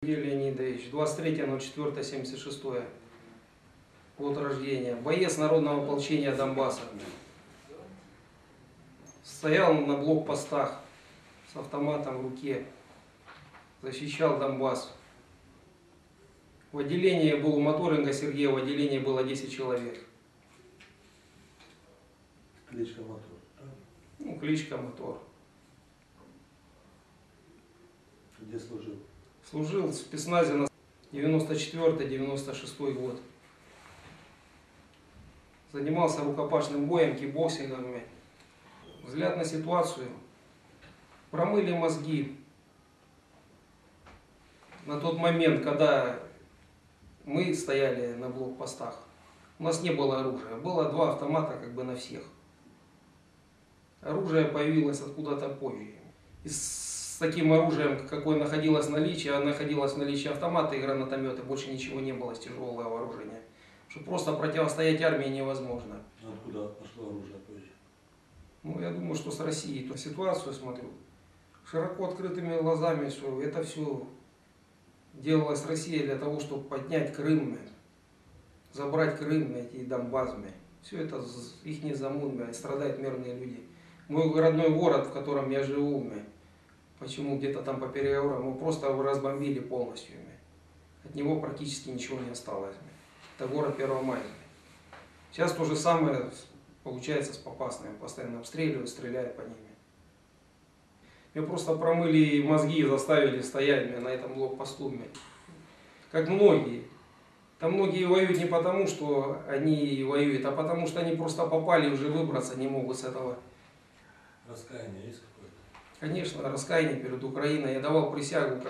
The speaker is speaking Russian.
Сергей Леонидович, 23.04.76 год рождения. Боец народного ополчения Донбасса. Стоял на блокпостах с автоматом в руке. Защищал Донбасс. В отделении был у Моторенко Сергея, в отделении было 10 человек. Кличка Мотор. Ну, кличка Мотор. Где служил? Служил в спецназе на 94-96 год. Занимался рукопашным боем, кикбоксингом. Взгляд на ситуацию. Промыли мозги. На тот момент, когда мы стояли на блокпостах, у нас не было оружия. Было два автомата как бы на всех. Оружие появилось откуда-то позже. И с таким оружием, какое находилось в наличии, а находилось в наличии автоматы и гранатометы, больше ничего не было с тяжелого вооружения. Что просто противостоять армии невозможно. Откуда пошло оружие? Ну, я думаю, что с Россией. То ситуацию смотрю. Широко открытыми глазами все. Это все делалось Россия для того, чтобы поднять Крым, забрать Крым и Донбасс. Все это их не замун, страдают мирные люди. Мой родной город, в котором я живу, почему где-то там по переговорам, его просто разбомбили полностью. От него практически ничего не осталось. Это город Первомайский. Сейчас то же самое получается с Попасными. Постоянно обстреливают, стреляют по ними. Мне просто промыли мозги и заставили стоять на этом блокпосту. Как многие. Там многие воюют не потому, что они воюют, а потому что они просто попали и уже выбраться не могут с этого. Раскаяние есть какое-то? Конечно, раскаяние перед Украиной. Я давал присягу Украине.